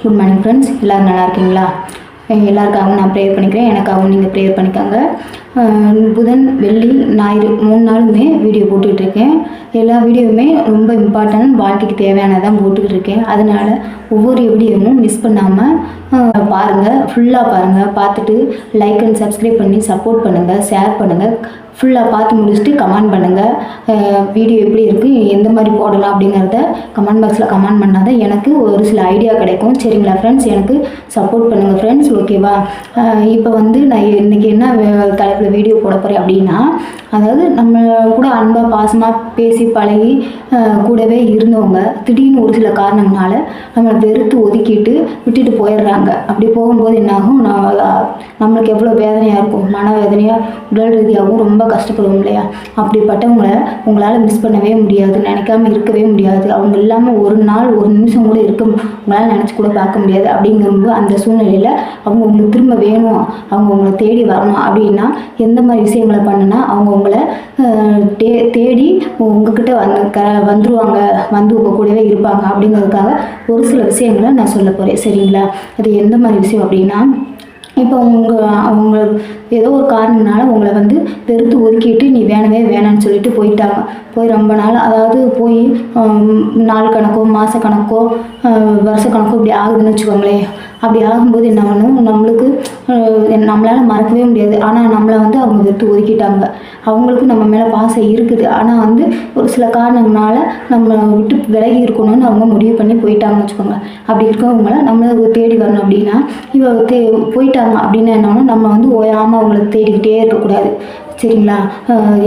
Good morning friends எல்லோரும் நல்லா இருக்கீங்களா? எல்லாருக்காகவும் நான் ப்ரேயர் பண்ணிக்கிறேன். எனக்காகவும் நீங்கள் ப்ரேயர் பண்ணிக்கோங்க. புதன் வெள்ளி ஞாயிறு மூணு நாளுமே வீடியோ போட்டுக்கிட்டு இருக்கேன் எல்லா வீடியோவுமே ரொம்ப இம்பார்ட்டன்ட் வாழ்க்கைக்கு தேவையானதான் போட்டுக்கிட்டு இருக்கேன் அதனால் ஒவ்வொரு வீடியோவும் மிஸ் பண்ணாமல் பாருங்கள் ஃபுல்லாக பாருங்கள் பார்த்துட்டு லைக் அண்ட் சப்ஸ்கிரைப் பண்ணி சப்போர்ட் பண்ணுங்கள் ஷேர் பண்ணுங்கள் ஃபுல்லாக பார்த்து முடிச்சுட்டு கமெண்ட் பண்ணுங்கள் வீடியோ எப்படி இருக்குது எந்த மாதிரி போடலாம் அப்படிங்கிறத கமெண்ட் பாக்ஸில் கமெண்ட் பண்ணால் தான் எனக்கு ஒரு சில ஐடியா கிடைக்கும். சரிங்களா ஃப்ரெண்ட்ஸ் எனக்கு சப்போர்ட் பண்ணுங்கள் ஃப்ரெண்ட்ஸ் ஓகேவா இப்போ வந்து நான் இன்றைக்கி என்ன வே- வீடியோ போட போகிறேன் அப்படின்னா அதாவது நம்ம கூட அன்பாக பாசமாக பேசி பழகி கூடவே இருந்தவங்க திடீர்னு ஒரு சில காரணங்களால நம்மளை வெறுத்து ஒதுக்கிட்டு விட்டுட்டு போயிடுறாங்க. அப்படி போகும்போது என்னாகும்? நான் நம்மளுக்கு எவ்வளோ வேதனையாக இருக்கும். மன வேதனையாக உடல் ரீதியாகவும் ரொம்ப கஷ்டப்படுவோம் இல்லையா? அப்படிப்பட்டவங்கள உங்களால் மிஸ் பண்ணவே முடியாது நினைக்காம இருக்கவே முடியாது. அவங்க இல்லாமல் ஒரு நாள் ஒரு நிமிஷம் உங்களால் நினச்சி கூட பார்க்க முடியாது. அப்படிங்கும்போது அந்த சூழ்நிலையில் அவங்க உங்களுக்கு திரும்ப வேணும். அவங்க உங்களை தேடி வரணும். அப்படின்னா எந்த மாதிரி விஷயங்களை பண்ணுனா அவங்க உங்களை தே தேடி உங்ககிட்ட வந்து க வந்துருவாங்க. வந்து உங்கள் கூடவே இருப்பாங்க. அப்படிங்கிறதுக்காக ஒரு சில விஷயங்களை நான் சொல்ல போகிறேன் சரிங்களா? அது எந்த மாதிரி விஷயம் அப்படின்னா இப்போ அவங்க அவங்க ஏதோ ஒரு காரணம்னால உங்களை வந்து வெறுத்து ஒதுக்கிட்டு நீ வேணவே வேணான்னு சொல்லிட்டு போயிட்டாங்க. போய் ரொம்ப நாள் அதாவது போய் நாள் கணக்கோ மாத கணக்கோ வருஷ கணக்கோ இப்படி ஆகுதுன்னு வச்சுக்கோங்களேன். அப்படி ஆகும்போது என்ன பண்ணும்? நம்மளுக்கு நம்மளால் மறக்கவே முடியாது. ஆனால் நம்மளை வந்து அவங்க வெறுத்து ஒதுக்கிட்டாங்க. அவங்களுக்கு நம்ம மேலே பாசம் இருக்குது. ஆனால் வந்து ஒரு சில காரணங்களால நம்ம விட்டு விலகி இருக்கணும்னு அவங்க முடிவு பண்ணி போயிட்டாங்கன்னு வச்சுக்கோங்க. அப்படி இருக்கவங்கள நம்மளை தேடி வரணும் அப்படின்னா இவ தே போயிட்டாங்க அப்படின்னு என்னன்னா நம்ம வந்து ஓயாமல் அவங்கள தேடிக்கிட்டே இருக்கக்கூடாது. சரிங்களா?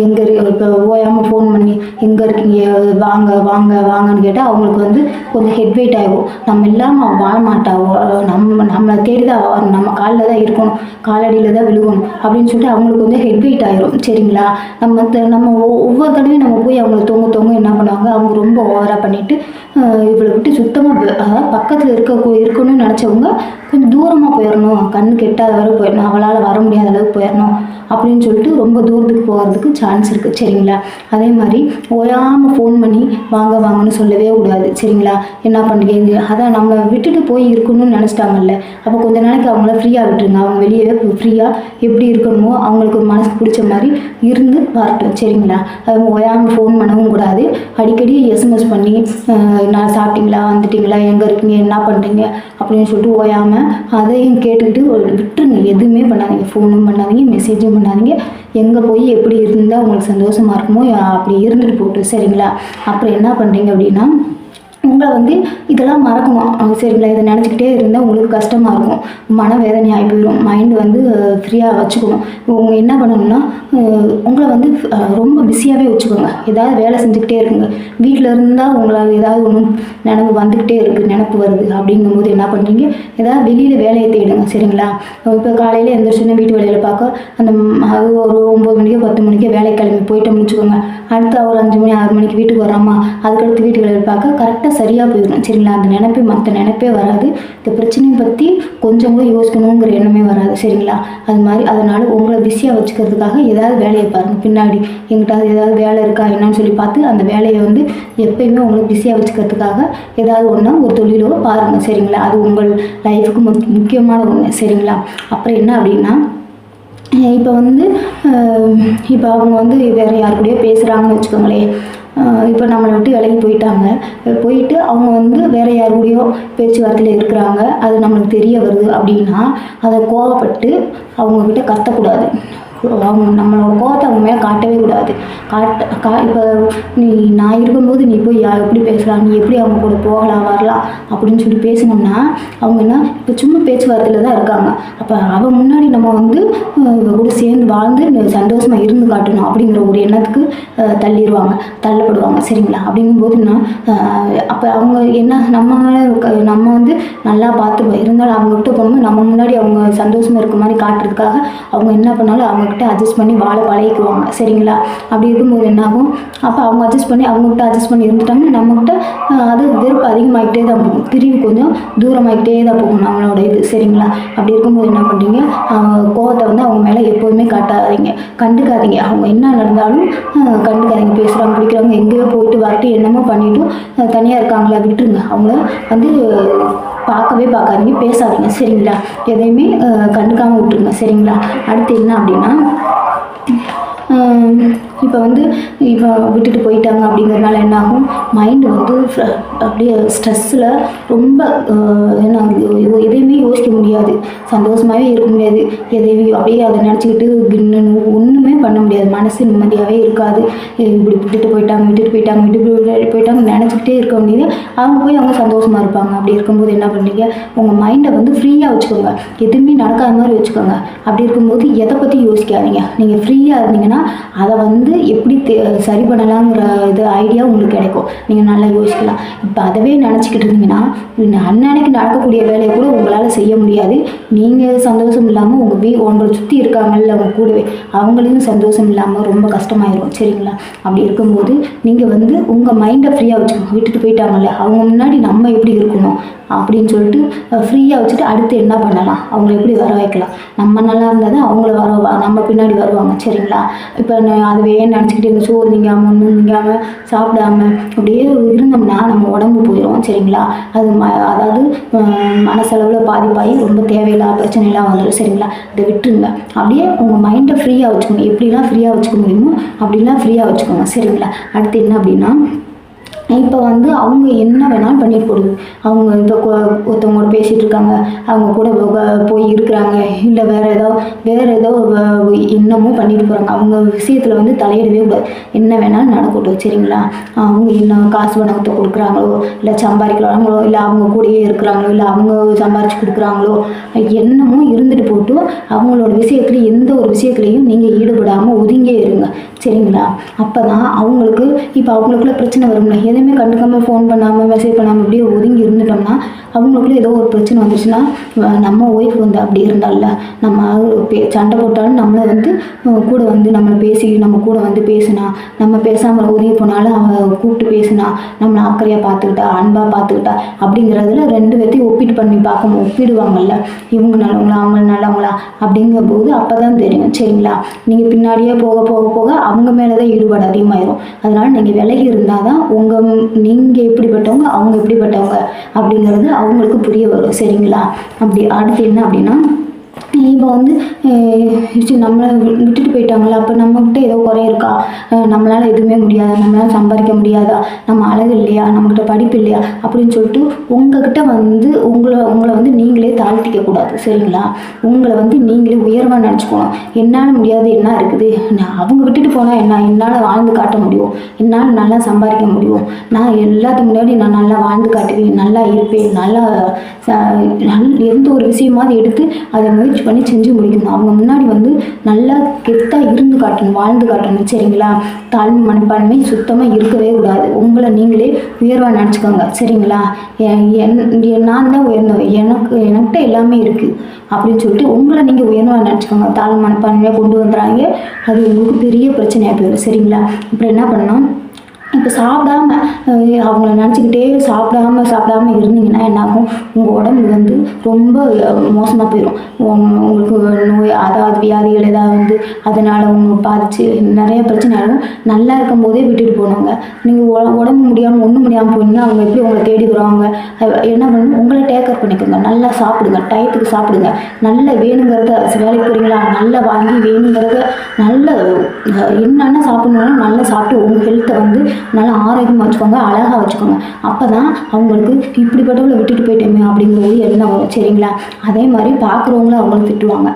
எங்கே இப்போ ஓயாமல் ஃபோன் பண்ணி எங்கே இருக்கீங்க? வாங்க வாங்க வாங்கன்னு கேட்டால் அவங்களுக்கு வந்து கொஞ்சம் ஹெட் வெயிட் ஆகும் நம்ம இல்லாமல் வாழமாட்டாவோ நம்ம நம்மளை தேடி தான் நம்ம காலில் தான் இருக்கணும். காலடியில் தான் விழுகணும். அப்படின்னு சொல்லிட்டு அவங்களுக்கு வந்து ஹெட் வெயிட் ஆயிரும். சரிங்களா? நம்ம த- நம்ம ஒவ்வொரு தடவையும் நம்ம போய் அவங்கள தொங்க தொங்க என்ன பண்ணுவாங்க? அவங்க ரொம்ப ஓவராக பண்ணிவிட்டு இவளை விட்டு சுத்தமாக அதாவது பக்கத்தில் இருக்க இருக்கணும்னு நினச்சவங்க கொஞ்சம் தூரமாக போயிடணும் கண்ணு கெட்டாத வரை போயிடணும் அவளால் வர முடியாத அளவுக்கு போயிடணும் அப்படின்னு சொல்லிட்டு ரொம்ப தூரத்துக்கு போகிறதுக்கு சான்ஸ் இருக்குது சரிங்களா? அதே மாதிரி ஓயாமல் ஃபோன் பண்ணி வாங்க வாங்கன்னு சொல்லவே கூடாது சரிங்களா? என்ன பண்ணுறீங்க அதான் நம்மளை விட்டுட்டு போய் இருக்கணும்னு நினச்சிட்டாங்கல்ல. அப்போ கொஞ்ச நாளைக்கு அவங்கள ஃப்ரீயாக விட்டுருங்க. அவங்க வெளியவே ஃப்ரீயாக எப்படி இருக்கணுமோ அவங்களுக்கு மனசுக்கு பிடிச்ச மாதிரி இருந்து வரட்டும் சரிங்களா? அவங்க ஓயாமல் ஃபோன் பண்ணவும் கூடாது. அடிக்கடி எஸ்எம்எஸ் பண்ணி அஹ், நான் சாப்பிட்டீங்களா? வந்துட்டீங்களா? எங்கே இருக்கீங்க? என்ன பண்ணுறீங்க அப்படின்னு சொல்லிட்டு ஓயாமல் அதையும் கேட்டுக்கிட்டு ஒரு விட்டுருங்க எதுவுமே பண்ணாதீங்க. ஃபோனும் பண்ணாதீங்க மெசேஜும் பண்ணாதீங்க. எங்கே போய் எப்படி இருந்தால் உங்களுக்கு சந்தோஷமாக இருக்குமோ அப்படி இருந்துட்டு போட்டு சரிங்களா? அப்புறம் என்ன பண்ணுறீங்க அப்படின்னா உங்களை வந்து இதெல்லாம் மறக்கணும். சரிங்களா இதை நினச்சிக்கிட்டே இருந்தால் உங்களுக்கு கஷ்டமாக இருக்கும். மனவேதனை வேதனையாகி போயிடும் மைண்டு வந்து ஃப்ரீயாக வச்சுக்கணும். உங்கள் என்ன பண்ணணும்னா உங்களை வந்து ரொம்ப பிஸியாகவே வச்சுக்கோங்க. ஏதாவது வேலை செஞ்சுக்கிட்டே இருக்குங்க வீட்டில் இருந்தால் உங்களால் ஏதாவது ஒன்று நினப்பு வந்துக்கிட்டே இருக்குது நினப்பு வருது அப்படிங்கும்போது என்ன பண்ணுறீங்க ஏதாவது வெளியில் வேலையை தேடுங்க சரிங்களா? இப்போ காலையில் எந்திரிச்சுன்னு வீட்டு வேலையில் பார்க்க அந்த ஒரு ஒம்பது மணிக்கோ பத்து மணிக்கோ வேலை கிளம்பி போயிட்டோம்னு வச்சுக்கோங்க. அடுத்து ஒரு அஞ்சு மணி ஆறு மணிக்கு வீட்டுக்கு வராமா அதுக்கடுத்து வீட்டு வேலையில் பார்க்க கரெக்டாக சரியாக போயிடும் சரிங்களா? அந்த நினைப்பே மற்ற நினைப்பே வராது. இந்த பிரச்சனையை பற்றி கொஞ்சம் கூட யோசிக்கணுங்கிற எண்ணமே வராது. சரிங்களா? அது மாதிரி அதனால் உங்களை பிஸியாக வச்சுக்கிறதுக்காக ஏதாவது வேலையை பாருங்கள் பின்னாடி எங்கிட்டாவது ஏதாவது வேலை இருக்கா என்னன்னு சொல்லி பார்த்து அந்த வேலையை வந்து எப்பயுமே உங்களை பிஸியாக வச்சுக்கிறதுக்காக ஏதாவது ஒன்றா ஒரு தொழிலோ பாருங்கள் சரிங்களா? அது உங்கள் லைஃபுக்கு முக் முக்கியமான ஒன்று சரிங்களா? அப்புறம் என்ன அப்படின்னா இப்போ வந்து இப்போ அவங்க வந்து வேறு யார் கூடயோ பேசுகிறாங்கன்னு வச்சுக்கோங்களேன். இப்போ நம்மளை விட்டு விலகி போயிட்டாங்க. போயிட்டு அவங்க வந்து வேறு யார் கூடயோ பேச்சுவார்த்தையில் இருக்கிறாங்க. அது நம்மளுக்கு தெரிய வருது அப்படின்னா அதை கோவப்பட்டு அவங்கக்கிட்ட கத்தக்கூடாது. அவங்க நம்மளோட கோவத்தை அவங்க மேலே காட்டவே கூடாது. காட்ட கா இப்போ நீ நான் இருக்கும்போது நீ போய் யா எப்படி பேசலாம்? நீ எப்படி அவங்க கூட போகலாம் வரலாம்? அப்படின்னு சொல்லி பேசினோம்னா அவங்க என்ன இப்போ சும்மா பேச்சுவார்த்தையில் தான் இருக்காங்க. அப்போ அவன் முன்னாடி நம்ம வந்து கூட சேர்ந்து வாழ்ந்து சந்தோஷமாக இருந்து காட்டணும் அப்படிங்கிற ஒரு எண்ணத்துக்கு தள்ளிடுவாங்க தள்ளப்படுவாங்க. சரிங்களா? அப்படிங்கும்போது நான் அப்போ அவங்க என்ன நம்ம நம்ம வந்து நல்லா பார்த்துப்போம் இருந்தாலும் அவங்ககிட்ட போகும்போது நம்ம முன்னாடி அவங்க சந்தோஷமாக இருக்க மாதிரி காட்டுறதுக்காக அவங்க என்ன பண்ணாலும் அவங்க அவங்கக்கிட்ட அட்ஜஸ்ட் பண்ணி வாழ பழகிக்குவாங்க. சரிங்களா? அப்படி இருக்கும்போது என்னாகும்? அப்போ அவங்க அட்ஜஸ்ட் பண்ணி அவங்ககிட்ட அட்ஜஸ்ட் பண்ணி இருந்துட்டாங்கன்னா நம்மக்கிட்ட அது வெறுப்பு அதிகமாகிட்டே தான் போகும். பிரிவு கொஞ்சம் தூரமாகிட்டே தான் போகும் நம்மளோட இது. சரிங்களா? அப்படி இருக்கும்போது என்ன பண்ணுறீங்க கோவத்தை வந்து அவங்க மேலே எப்போதுமே காட்டாதீங்க. கண்டுக்காதீங்க. அவங்க என்ன நடந்தாலும் கண்டுக்காதீங்க. பேசுகிறாங்க பிடிக்கிறாங்க எங்கேயோ போயிட்டு வரட்டு என்னமோ பண்ணிவிட்டு தனியாக இருக்காங்களா? விட்டுருங்க. அவங்கள வந்து பார்க்கவே பார்க்காதீங்க பேசாதீங்க. சரிங்களா? எதையுமே கண்டுக்காமல் விட்டுருங்க. சரிங்களா? அடுத்து என்ன அப்படின்னா இப்போ வந்து இப்போ விட்டுட்டு போயிட்டாங்க அப்படிங்கிறதுனால என்ன ஆகும் மைண்டு வந்து அப்படியே ஸ்ட்ரெஸ்ஸில் ரொம்ப என்ன எதையுமே யோசிக்க முடியாது. சந்தோஷமாகவே இருக்க முடியாது. எதையும் அப்படியே அதை நினச்சிக்கிட்டு கின்னு ஒன்றுமே பண்ண முடியாது. மனசு நிம்மதியாகவே இருக்காது. இப்படி விட்டுட்டு போயிட்டாங்க விட்டுட்டு போயிட்டாங்க விட்டுட்டு போயிட்டாங்க நினச்சிக்கிட்டே இருக்க முடியாது அவங்க போய் அவங்க சந்தோஷமாக இருப்பாங்க. அப்படி இருக்கும்போது என்ன பண்ணுறீங்க? உங்கள் மைண்டை வந்து ஃப்ரீயாக வச்சுக்கோங்க. எதுவுமே நடக்காத மாதிரி வச்சுக்கோங்க. அப்படி இருக்கும்போது எதை பற்றி யோசிக்காதீங்க. நீங்கள் ஃப்ரீயாக இருந்தீங்கன்னா அதை வந்து எப்படி தே- சரி பண்ணலாங்கிற இது ஐடியா உங்களுக்கு கிடைக்கும். நீங்கள் நல்லா யோசிக்கலாம். இப்போ அதவே நினச்சிக்கிட்டு இருந்தீங்கன்னா அன்னன்னைக்கு நடக்கக்கூடிய வேலையை கூட உங்களால் செய்ய முடியாது. நீங்கள் சந்தோஷம் இல்லாமல் உங்கள் வீ உங்களை சுற்றி இருக்காங்கல்ல அவங்க கூடவே அவங்களையும் சந்தோஷம் இல்லாமல் ரொம்ப கஷ்டமாயிரும். சரிங்களா? அப்படி இருக்கும்போது நீங்கள் வந்து உங்கள் மைண்டை ஃப்ரீயாக வச்சுக்கோங்க. விட்டுட்டு போயிட்டாங்கல்ல அவங்க முன்னாடி நம்ம எப்படி இருக்கணும் அப்படின்னு சொல்லிட்டு ஃப்ரீயாக வச்சுட்டு அடுத்து என்ன பண்ணலாம்? அவங்கள எப்படி வர வைக்கலாம்? நம்ம நல்லா இருந்தால் தான் அவங்கள வர நம்ம பின்னாடி வருவாங்க. சரிங்களா? இப்போ அப்படியே நினச்சிக்கிட்டு சோறு திங்காமல் ஒன்றும் திங்காமல் சாப்பிடாம அப்படியே இருந்தோம்னா நம்ம உடம்பு போயிடும் சரிங்களா? அது ம அதாவது மனசளவில் பாதிப்பாகி ரொம்ப தேவையில்லாத பிரச்சனைலாம் வந்துடும் சரிங்களா? இதை விட்டுருங்க. அப்படியே உங்கள் மைண்டை ஃப்ரீயாக வச்சுக்கோங்க எப்படிலாம் ஃப்ரீயாக வச்சுக்க முடியுமோ அப்படிலாம் ஃப்ரீயாக வச்சுக்கோங்க சரிங்களா? அடுத்து என்ன அப்படின்னா இப்போ வந்து அவங்க என்ன வேணாலும் பண்ணிட்டு போடுது அவங்க இப்போ ஒருத்தவங்க கூட பேசிகிட்டு இருக்காங்க. அவங்க கூட போய் இருக்கிறாங்க. இல்லை வேறு ஏதாவது வேறு ஏதோ இன்னமும் என்னமோ பண்ணிட்டு போகிறாங்க அவங்க விஷயத்தில் வந்து தலையிடவே கூடாது. என்ன வேணாலும் நடக்கட்டும் சரிங்களா? அவங்க என்ன காசு பணத்தை கொடுக்குறாங்களோ இல்லை சம்பாதிக்கிறாங்களோ இல்லை அவங்க கூடயே இருக்கிறாங்களோ இல்லை அவங்க சம்பாரிச்சு கொடுக்குறாங்களோ என்னமோ இருந்துட்டு போட்டு அவங்களோட விஷயத்துல எந்த ஒரு விஷயத்துலையும் நீங்கள் ஈடுபடாமல் ஒதுங்கே இருங்க. சரிங்களா? அப்போ தான் அவங்களுக்கு இப்போ அவங்களுக்குள்ள பிரச்சனை வரும்ல. எதுவுமே கண்டுக்காமல் ஃபோன் பண்ணாமல் மெசேஜ் பண்ணாமல் அப்படியே ஒதுங்கி இருந்துட்டோம்னா அவங்களுக்குள்ள ஏதோ ஒரு பிரச்சனை வந்துச்சுன்னா நம்ம ஒய்ஃப் வந்து அப்படி இருந்தால நம்ம பே- சண்டை போட்டாலும் நம்மளை வந்து கூட வந்து நம்மளை பேசி நம்ம கூட வந்து பேசினா நம்ம பேசாமல் ஒதுங்கி போனாலும் அவன் கூப்பிட்டு பேசினா நம்மளை அக்கறையாக பார்த்துக்கிட்டா அன்பாக பார்த்துக்கிட்டா அப்படிங்கிறதுல ரெண்டு பேர்த்தையும் ஒப்பிட்டு பண்ணி பார்க்கும் ஒப்பிடுவாங்கல்ல இவங்க நல்லவங்களா அவங்க நல்லவங்களா அப்படிங்கும்போது அப்போ தான் தெரியும். சரிங்களா? நீங்கள் பின்னாடியே போக போக போக அவங்க மேலே தான் ஈடுபாடு அதிகமாயிரும். அதனால நீங்கள் விலகி இருந்தால் தான் உங்கள் நீங்கள் எப்படிப்பட்டவங்க அவங்க எப்படிப்பட்டவங்க அப்படிங்கிறது அவங்களுக்கு புரிய வரும். சரிங்களா? அப்படி அடுத்து என்ன அப்படின்னா இப்போ வந்து சரி, நம்மளை விட்டுட்டு போயிட்டாங்களா? அப்போ நம்மக்கிட்ட ஏதோ குறை இருக்கா? நம்மளால் எதுவுமே முடியாதா. நம்மளால் சம்பாதிக்க முடியாதா? நம்ம அழகு இல்லையா? நம்மக்கிட்ட படிப்பு இல்லையா? அப்படின்னு சொல்லிட்டு உங்ககிட்ட வந்து உங்களை உங்களை வந்து நீங்களே தாழ்த்திக்க கூடாது சரிங்களா? உங்களை வந்து நீங்களே உயர்வாக நினச்சிக்கணும். என்னால் முடியாது என்ன இருக்குது? நான் அவங்க விட்டுட்டு போனால் என்ன? என்னால் வாழ்ந்து காட்ட முடியும்? என்னால் நல்லா சம்பாதிக்க முடியும்? நான் எல்லாத்துக்கு முன்னாடி நான் நல்லா வாழ்ந்து காட்டுவேன் நல்லா இருப்பேன் நல்லா நல் எந்த ஒரு விஷயமாவது எடுத்து அதை முயற்சி பண்ணி செஞ்சு முடிக்கணும். அவங்க முன்னாடி வந்து நல்லா கெத்தாக இருந்து காட்டணும் வாழ்ந்து காட்டணும் சரிங்களா? தாழ்மை மனப்பான்மை சுத்தமாக இருக்கவே கூடாது. உங்களை நீங்களே உயர்வாக நினச்சிக்கோங்க சரிங்களா? என் என்- நான் தான் உயர்ந்தவன். எனக்கு என்கிட்ட எல்லாமே இருக்குது அப்படின்னு சொல்லிட்டு உங்களை நீங்கள் உயர்வாக நினச்சிக்கோங்க. தாழ்மை மனப்பான்மையாக கொண்டு வந்துடுறாங்க அது உங்களுக்கு பெரிய பிரச்சனையாக போயிடும் சரிங்களா? அப்புறம் என்ன பண்ணணும்? இப்போ சாப்பிடாம அவங்கள நினச்சிக்கிட்டே சாப்பிடாம சாப்பிடாம இருந்தீங்கன்னா என்ன ஆகும் உங்கள் உடம்பு வந்து ரொம்ப மோசமாக போயிடும் உங்களுக்கு நோய் அதாவது வியாதிகள் ஏதாவது வந்து அதனால் உங்க பாதிச்சு நிறைய பிரச்சனை ஆகும். நல்லா இருக்கும்போதே விட்டுட்டு போனவங்க நீங்கள் உடம்பு முடியாமல் ஒன்றும் முடியாமல் போனீங்கன்னா அவங்க எப்படி உங்களை தேடி வருவாங்க? என்ன பண்ணணும் உங்களை டேக்கர் பண்ணிக்கோங்க. நல்லா சாப்பிடுங்க. டயத்துக்கு சாப்பிடுங்க. நல்ல வேணுங்கிறத வேலைக்கு போகிறீங்களா நல்லா வாங்கி வேணுங்கிறத நல்ல என்னென்ன சாப்பிடணும் நல்லா சாப்பிட்டு உங்கள் ஹெல்த்தை வந்து நல்லா ஆரோக்கியமாக வச்சுக்கோங்க அழகாக வச்சுக்கோங்க. அப்போ தான் அவங்களுக்கு இப்படிப்பட்டவங்களை விட்டுட்டு போயிட்டோமே அப்படிங்கிற ஒரு எண்ணம் வரும் சரிங்களா? அதே மாதிரி பார்க்குறவங்கள அவங்கள திட்டுவாங்க.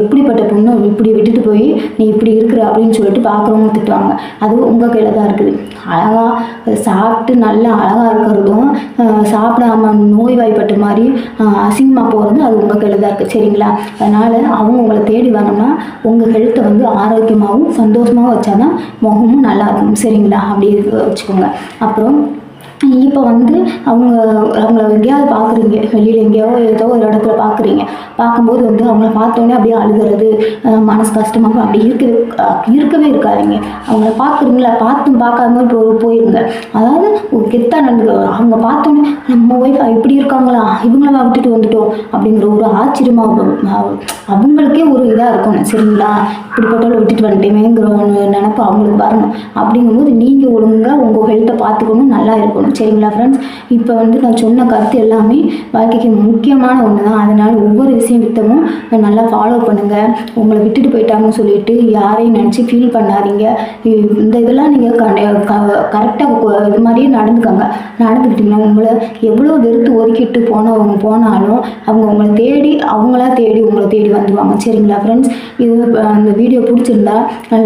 எப்படிப்பட்ட பொண்ணு இப்படி விட்டுட்டு போய் நீ இப்படி இருக்கிற அப்படின்னு சொல்லிட்டு பார்க்குறவங்க திட்டுவாங்க. அது உங்கள் கையில் தான் இருக்குது. அழகாக சாப்பிட்டு நல்லா அழகாக இருக்கிறதும் சாப்பிடாம நோய்வாய்ப்பட்ட மாதிரி அசிங்கமாக போகிறது அது உங்கள் கையில் தான் இருக்குது சரிங்களா? அதனால் அவங்க உங்களை தேடி வரணும்னா உங்கள் ஹெல்த்தை வந்து ஆரோக்கியமாகவும் சந்தோஷமாகவும் வச்சா தான் முகமும் நல்லா இருக்கும். சரிங்களா? அப்படி இருக்க வச்சுக்கோங்க. அப்புறம் இப்போ வந்து அவங்க அவங்கள எங்கேயாவது பார்க்குறீங்க வெளியில் எங்கேயோ ஏதோ ஒரு இடத்துல பார்க்குறீங்க. பார்க்கும்போது வந்து அவங்கள பார்த்தோன்னே அப்படியே அழுகிறது மனசு கஷ்டமாக அப்படி இருக்கவே இருக்கவே இருக்காதீங்க. அவங்கள பார்க்குறீங்களா பார்த்தும் பார்க்காம போ போயிருங்க. அதாவது ஒரு கெத்தா நடந்து அவங்க பார்த்தோன்னே நம்ம ஒய்ஃப் இப்படி இருக்காங்களா? இவங்கள விட்டுட்டு வந்துட்டோம் அப்படிங்கிற ஒரு ஆச்சரியமாக அவங்களுக்கே ஒரு இதாக இருக்கணும். சரிங்களா? இப்படிப்பட்டவளை விட்டுட்டு வந்துட்டேமேங்கிற ஒன்று நினப்பு அவங்களுக்கு வரணும். அப்படிங்கும்போது நீங்கள் ஒழுங்காக உங்கள் ஹெல்த்தை பார்த்துக்கணும். நல்லா இருக்கணும். சரிங்களா ஃப்ரெண்ட்ஸ் இப்போ வந்து நான் சொன்ன கருத்து எல்லாமே வாழ்க்கைக்கு முக்கியமான ஒன்று தான் அதனால் ஒவ்வொரு விஷயம் வித்தமும் நல்லா ஃபாலோ பண்ணுங்கள் உங்களை விட்டுட்டு போயிட்டாங்கன்னு சொல்லிட்டு யாரையும் நினச்சி ஃபீல் பண்ணாதீங்க. இந்த இதெல்லாம் நீங்கள் கரெக்டாக இது மாதிரியே நடந்துக்கோங்க. நடந்துக்கிட்டிங்கன்னா உங்களை எவ்வளோ வெறுத்து ஒதுக்கிட்டு போனவங்க போனாலும் அவங்க உங்களை தேடி அவங்களா தேடி உங்களை தேடி வந்துடுவாங்க சரிங்களா ஃப்ரெண்ட்ஸ் இது அந்த வீடியோ பிடிச்சிருந்தா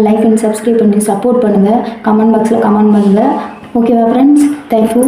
லைக் அண்ட் சப்ஸ்கிரைப் பண்ணி சப்போர்ட் பண்ணுங்கள் கமெண்ட் பாக்ஸில் கமெண்ட் பண்ணுங்கள் ஓகேவா ஃப்ரெண்ட்ஸ் தேங்க்யூ